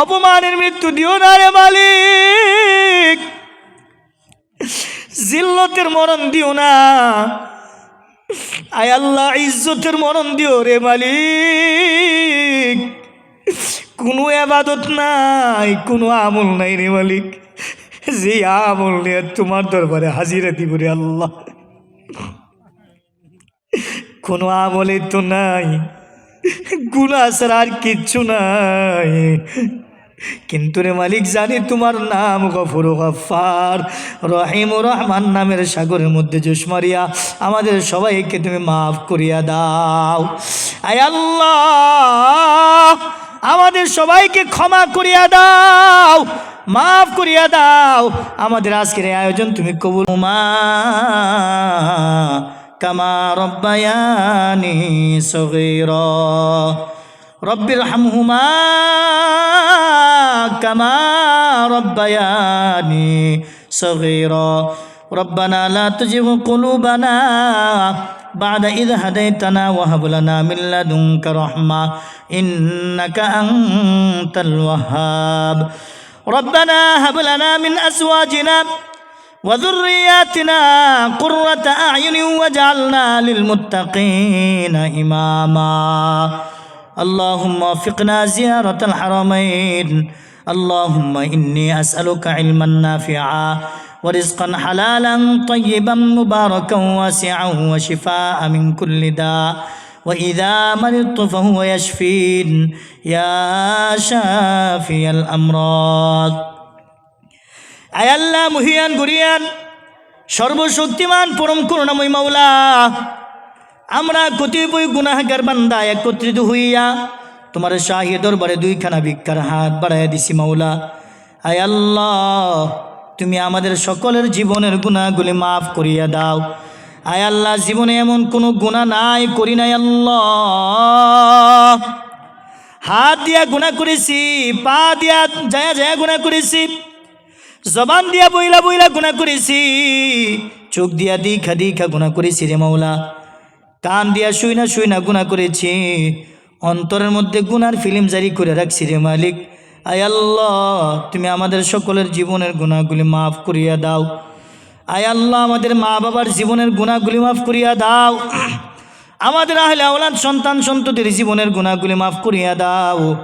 অপমানের মৃত্যু দিও না রে মালিক। জিল্লতের মরণ দিও না। আয় আল্লাহ, ইজ্জতের মরণ দিও রে মালিক। কোনো আবাদত নাই, কোনো আমল নাই রে মালিক। যে আমল নিয়ে তোমার দরবারে হাজিরা দিব রে আল্লাহ। কোনো আমলে তো নাই গুণা ছাড়া আর কিচ্ছু নাই। কিন্তু রে মালিক, জানি তোমার নাম গফুর গফার রহিম রহমান নামের সাগরের মধ্যে জুস মারিয়া আমাদের সবাইকে তুমি মাফ করিয়া দাও। আয় আল্লাহ, আমাদের সবাইকে ক্ষমা করিয়া দাও, মাফ করিয়া দাও। আমাদের আজকের আয়োজন তুমি কবুল মা। কামা রব্বায়ানি সগীরা। রব্বির হামহুমা كما ربياني صغيرا. ربنا لا تزغ قلوبنا بعد إذ هديتنا وهب لنا من لدنك رحمة إنك أنت الوهاب. ربنا هب لنا من أزواجنا وذرياتنا قرة أعين واجعلنا للمتقين إماما. اللهم وفقنا زيارة الحرمين. اللهم إني أسألك علما نافعا ورزقا حلالا طيبا مباركا واسعا وشفاء من كل داء وإذا مرضت فهو يشفين يا شافي الأمراض আয় আল্লাহ মুহিয়ান গুরিয়ান সর্বশক্তিমান পরম করুণাময় মাওলা আমরা কতিপয় গুনাহগার বান্দা একত্রিত হইয়া তোমার শাহী দরবারে দুইখানা ভিক্ষার হাত বাড়াইয়া দিছি, মাওলা। আয় আল্লাহ, তুমি আমাদের সকলের জীবনের গুণাগুলি মাফ করিয়া দাও। আয় আল্লাহ, জীবনে এমন কোনো গুণা নাই, করি নাই আল্লাহ। হাত দিয়া গুণা করেছি, পা দিয়া জায়া জায়া গুণা করেছি, জবান দিয়া বইলা বইলা গুণা করেছি, চোখ দিয়া দিখা দিখা গুণা করেছি রে মাওলা। কান দিয়া শুই না শুই না গুণা করেছি অন্তরের মধ্যে গুনার ফিল্ম জারি করে রাখছি রে মালিক। আয় আল্লাহ, তুমি আমাদের সকলের জীবনের গুণাগুলি মাফ করিয়া দাও। আয় আল্লাহ, আমাদের মা বাবার জীবনের গুণাগুলি মাফ করিয়া দাও। আমাদের আহলে আওলাদ, সন্তান সন্ততির জীবনের গুণাগুলি মাফ করিয়া দাও।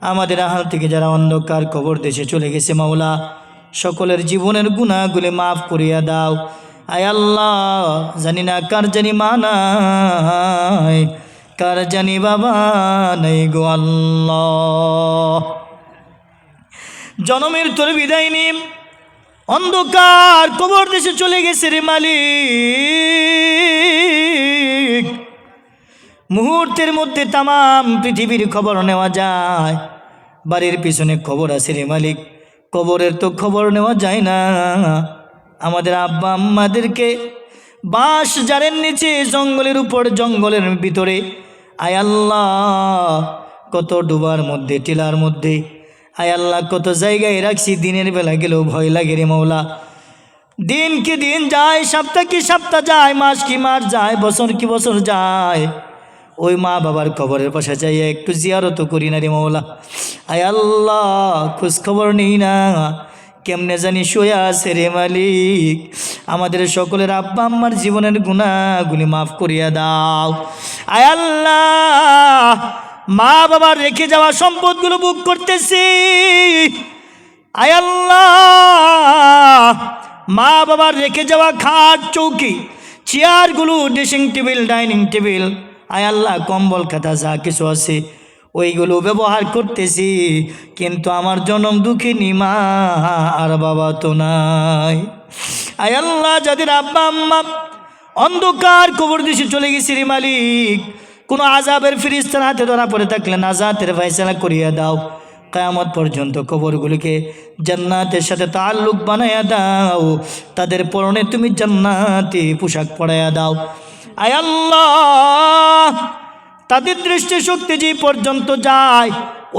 আমাদের আহাল থেকে যারা অন্ধকার কবর দেশে চলে গেছে মাওলা, সকলের জীবনের গুণাগুলি মাফ করিয়া দাও। আয় আল্লাহ, জানি না কার জানি মা নাই। কার জানি বাবা, নাই গো আল্লাহ। জনমের তোর বিদায় নিম। অন্ধকার কবর দেশে চলে গেছে রে মালিক। মুহূর্তের মধ্যে তামাম পৃথিবীর খবর নেওয়া যায়। বাড়ির পিছনে খবর আছে রে মালিক। কবরের তো খবর নেওয়া যায় না। আমাদের আব্বা আম্মাদেরকে বাঁশ জারের নিচে জঙ্গলের উপর জঙ্গলের ভিতরে আয় আল্লাহ, কত ডুবার মধ্যে, টিলার মধ্যে। আয় আল্লাহ, কত জায়গায় রাখছি, দিনের বেলা গেলেও ভয় লাগে রে মৌলা দিন কি দিন যায়, সপ্তাহ কি সপ্তাহ যায়, মাস কি মাস যায়, বছর কি বছর যায়। ওই মা বাবার খবরের পাশে যাই একটু জিয়ারত করি না রে মৌলা আয় আল্লাহ, খোঁজ খবর নেই না। কেমনে জানি শুয়ে আছে রে মালিক? আমাদের সকলের আব্বা আম্মার জীবনের গুণাগুলি মাফ করিয়া দাও। আয় আল্লাহ, মা বাবার রেখে যাওয়া সম্পদগুলো বুক করতেছি। আয় আল্লাহ, মা বাবার রেখে যাওয়া খাট, চৌকি, চেয়ারগুলো, ড্রেসিং টেবিল, ডাইনিং টেবিল। আয় আল্লাহ, কম্বল, খাতা, যা কিছু আছে ওইগুলো ব্যবহার করতেছি, কিন্তু আমার জনম দুঃখিনী মা আর বাবা তো নাই। আয় আল্লাহ, যাদের আব্বা আম্মা অন্ধকার কবর দেশে চলে গেছি রে মালিক, কোনো আজাবের ফিরিস্তার হাতে ধরা পড়ে থাকলে নাজাতের ফাইসলা করিয়া দাও। কায়ামত পর্যন্ত কবরগুলিকে জান্নাতের সাথে তাল্লুক বানাইয়া দাও, তাদের পরনে তুমি জান্নাতি পোশাক পরাইয়া দাও। আয় আল্লাহ তাদের দৃষ্টি শক্তি যে পর্যন্ত যায়,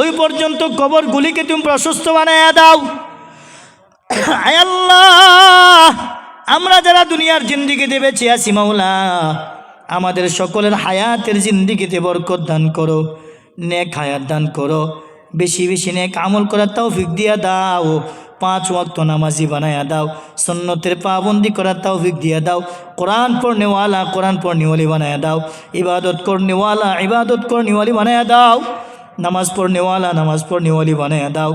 ওই পর্যন্ত কবরগুলিকে তুমি প্রশস্ত বানাইয়া দাও। আল্লাহ, আমরা যারা দুনিয়ার জিন্দিগিতে বেঁচে আছি, মাওলা, আমাদের সকলের হায়াতের জিন্দিগিতে বরকত দান করো, নেক হায়াত দান করো, বেশি বেশি নেক আমল করার তৌফিক দিয়া দাও। পাঁচ ওয়াক্ত নামাজি বানায়া দাও সন্ন্যতের পাবন্দি করার তৌফিক দিয়া দাও, কোরআন পড়নেওয়ালা কোরআন পড়নেওয়ালি বানায়া দাও, ইবাদত করনেওয়ালা ইবাদত করনেওয়ালি বানায়া দাও, নামাজ পড়নেওয়ালা নামাজ পড়নেওয়ালি বানায়া দাও,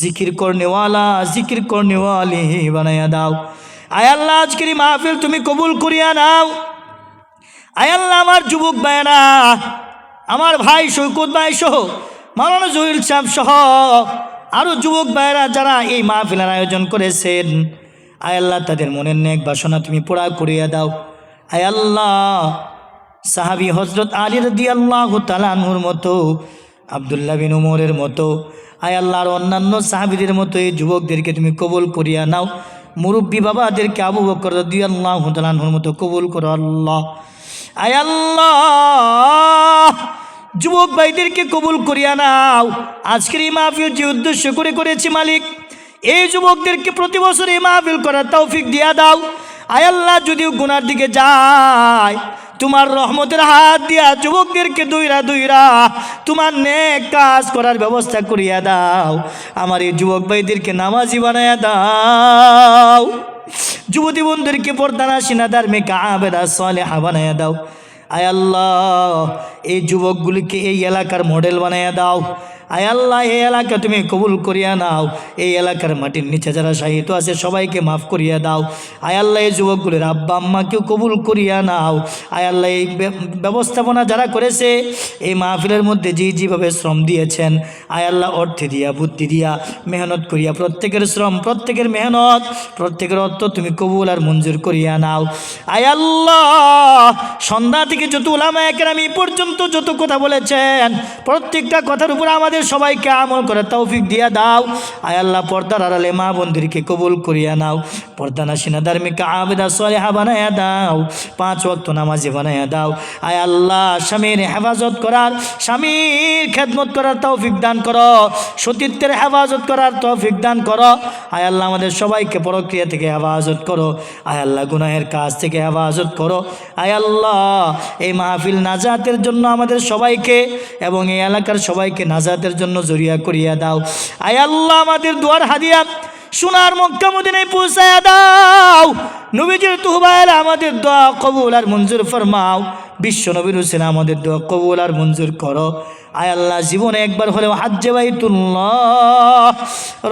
জিকির করনেওয়ালা জিকির করনেওয়ালি বানায়া দাও। আয় আল্লাহ, আজকের মাহফিল তুমি কবুল করিয়া নাও। আয় আল্লাহ, আমার যুবক ভাইয়েরা, আমার ভাই শৈকুত ভাই সহ মাওলানা জহির সাহেব সহ আরও যুবক ভাইয়েরা যারা এই মাহফিলের আয়োজন করেছেন, আয় আল্লাহ তাদের মনের নেক বাসনা তুমি পোড়া করিয়া দাও। আয় আল্লাহ, সাহাবি হজরত আলী রদি আল্লাহ তালানহুর মতো, আবদুল্লাহ বিন উমরের মতো, আয় আল্লাহর অন্যান্য সাহাবিদের মতো এই যুবকদেরকে তুমি কবুল করিয়া নাও। মুরব্বী বাবাদেরকে আবু বকর রদি আল্লাহ তালানহুর মতো কবুল করো আল্লাহ। আয় আল্লাহ যুবক ভাইদেরকে কবুল করিয়া নাও। আজকের এই মাহফিল যে উদ্দেশ্য করে করেছি মালিক, এই যুবকদেরকে প্রতি বছর এই মাহফিল করার তৌফিক দিয়া দাও। আয় আল্লাহ, যদিও গুনার দিকে যায়, তোমার রহমতের হাত দিয়া যুবকদেরকে দুইরা দুইরা তোমার নেক কাজ করার ব্যবস্থা করিয়া দাও। আমার এই যুবক ভাইদেরকে নামাজি বানায়া দাও। যুবতী বন্ধুদেরকে পর্দানা সিনাদার মেকা আবেদা সলে বানায়া দাও। আয় আল্লাহ এই যুবকগুলিকে এই এলাকার মডেল বানাইয়া দাও। আয় আল্লাহ, এই এলাকা তুমি কবুল করিয়া নাও। এই এলাকার মাটির নিচে যারা সাহিত্য আছে, সবাইকে মাফ করিয়া দাও। আয় আল্লাহ, এই যুবকগুলির আব্বা আম্মাকেও কবুল করিয়া নাও। আয় আল্লাহ, এই ব্যবস্থাপনা যারা করেছে, এই মাহফিলের মধ্যে যে যেভাবে শ্রম দিয়েছেন, আয় আল্লাহ, অর্থে দিয়া, বুদ্ধি দিয়া, মেহনত করিয়া, প্রত্যেকের শ্রম, প্রত্যেকের মেহনত, প্রত্যেকের অর্থ তুমি কবুল আর মঞ্জুর করিয়া নাও। আয় আল্লাহ, সন্ধ্যা থেকে যত ওলামা একরাম এই পর্যন্ত যত কথা বলেছেন, প্রত্যেকটা কথার উপর আমাদের সবাইকে আমল করে তৌফিক দিয়া দাও। আয় আল্লাহ, পর্দার আড়ালে মা বন্ধুরকে কবুল করিয়া নাও। পর্দা নাসিনা ধার্মিকা আবেদা সলেহা বানায়া দাও। পাঁচ ওয়াক্ত নামাজে বানায়া দাও। আয় আল্লাহ, স্বামীর হেফাজত করার, স্বামীর খেদমত করার তৌফিক দান করো। সতীত্বের হেফাজত করার তৌফিক দান করো। আয় আল্লাহ, আমাদের সবাইকে প্রক্রিয়া থেকে হেফাজত করো। আয় আল্লাহ, গুনাহের কাজ থেকে হেফাজত করো। আয় আল্লাহ, এই মাহফিল নাজাতের জন্য আমাদের সবাইকে এবং এই এলাকার সবাইকে নাজাতের জন্য জরিয়া করিয়া দাও। আয় আল্লাহ আমাদের দুয়ার হাদিয়া, সোনার মক্কা মদিনায় পৌঁছায়া দাও। নবীজির তুহবাইল আমাদের দোয়া কবুল আর মঞ্জুর ফরমাও। বিশ্ব নবীর হোসেন আমাদের দোয়া কবুল আর মঞ্জুর করো। আয় আল্লাহ, জীবনে একবার হলেও হাজ্জে বাইতুল্লাহ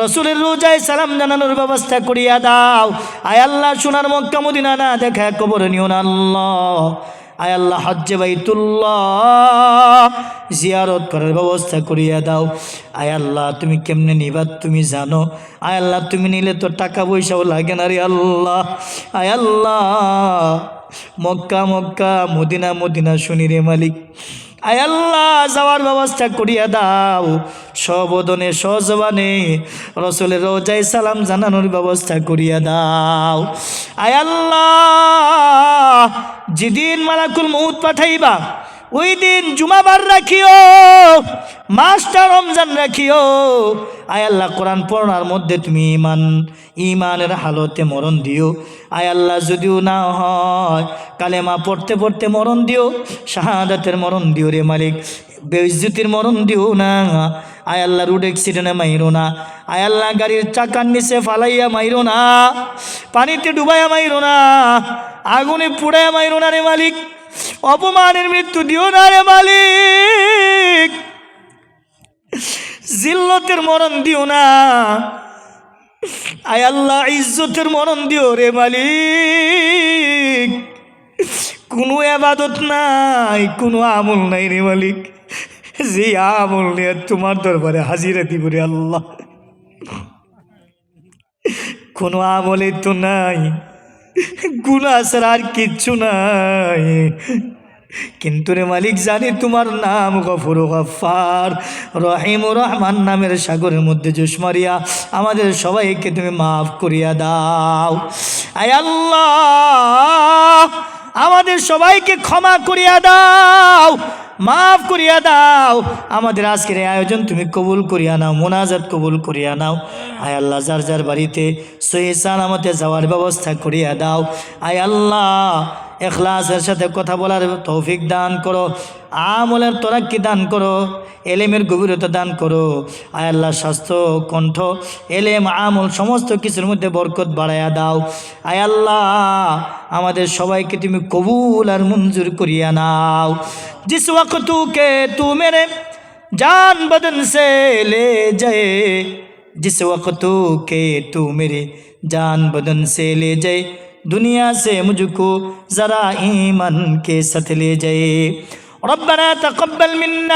রসুলের রোজায় সালাম জানানোর ব্যবস্থা করিয়া দাও। আয় আল্লাহ, সোনার মক্কা মদিনা না দেখা কবর নিও আল্লাহ। আয় আল্লাহ হজ্জে বাইতুল্লাহ, জিয়ারত করার ব্যবস্থা করিয়া দাও। আয় আল্লাহ, তুমি কেমনে নিবা তুমি জানো। আয় আল্লাহ, তুমি নিলে তো টাকা পয়সাও লাগে না রে আল্লাহ। আয় Allah Mecca Mecca, Medina Medina, শুনি রে মালিক। আয় আল্লাহ, যাওয়ার ব্যবস্থা করিয়া দাও। সবদনে, সজবানে রসলের রোজায় সালাম জানানোর ব্যবস্থা করিয়া দাও। আয় আল্লাহ, যেদিন মালাকুল মৌত পাঠাইবা ওই দিন জুমাবার রাখিও, মাস্টার রমজান রাখিও। আয় আল্লাহ, কোরআন পড়ার মধ্যে তুমি ইমান ইমানের হালতে মরণ দিও। আয় আল্লাহ, যদিও না হয়, কালেমা পড়তে পড়তে মরণ দিও, শাহাদাতের মরণ দিও রে মালিক, বেইজ্জতির মরণ দিও না। আয় আল্লাহ, রোড অ্যাক্সিডেন্টে মাইরো না। আয় আল্লাহ, গাড়ির চাকার নিচে ফালাইয়া মাইরো না। পানিতে ডুবাইয়া মাইরো না। আগুনে পুড়াইয়া মাইরো না রে মালিক। অপমানের মৃত্যু দিও না রে মালিক। জিল্লতের মরণ দিও না। আয় আল্লাহ, ইজ্জতের মরণ দিও রে মালিক। কোনো আবাদত নাই, কোনো আমল নাই রে মালিক। যে আমল নিয়ে তোমার দরবারে হাজিরা দিব রে আল্লাহ। কোনো আমলে তো নাই গুণা ছাড়া আর কিচ্ছু নাই। কিন্তু রে মালিক, জানি তোমার নাম গফুর গফার রহিম রহমান নামের সাগরের মধ্যে জুসমারিয়া আমাদের সবাইকে তুমি মাফ করিয়া দাও। আল্লাহ, আমাদের সবাইকে ক্ষমা করিয়া দাও, মাফ করিয়া দাও। আমাদের আজকের আয়োজন তুমি কবুল করিয়া নাও, মোনাজাত কবুল করিয়া নাও। আয় আল্লাহ, যার যার বাড়িতে সহি সালামতে যাওয়ার ব্যবস্থা করিয়া দাও। আয় আল্লাহ এখলাসের সাথে কথা বলার তৌফিক দান করো, আমলের তোরাক্কি দান করো, এলেমের গভীরতা দান করো। আয় আল্লাহ স্বাস্থ্য, কণ্ঠ, এলেম, আমল, সমস্ত কিছুর মধ্যে বরকত বাড়াইয়া দাও। আয় আল্লাহ, আমাদের সবাইকে তুমি কবুল আর মঞ্জুর করিয়া নাও। জিস তুকে তু মেরে জান বদন সে লে যায়। জিস ওয়াকুকে তু মেরে জান বদন সে লে যায়। दुनिया से मुझको ज़रा ईमन के साथ ले जाए। रब्बना तकबल मिन्ना।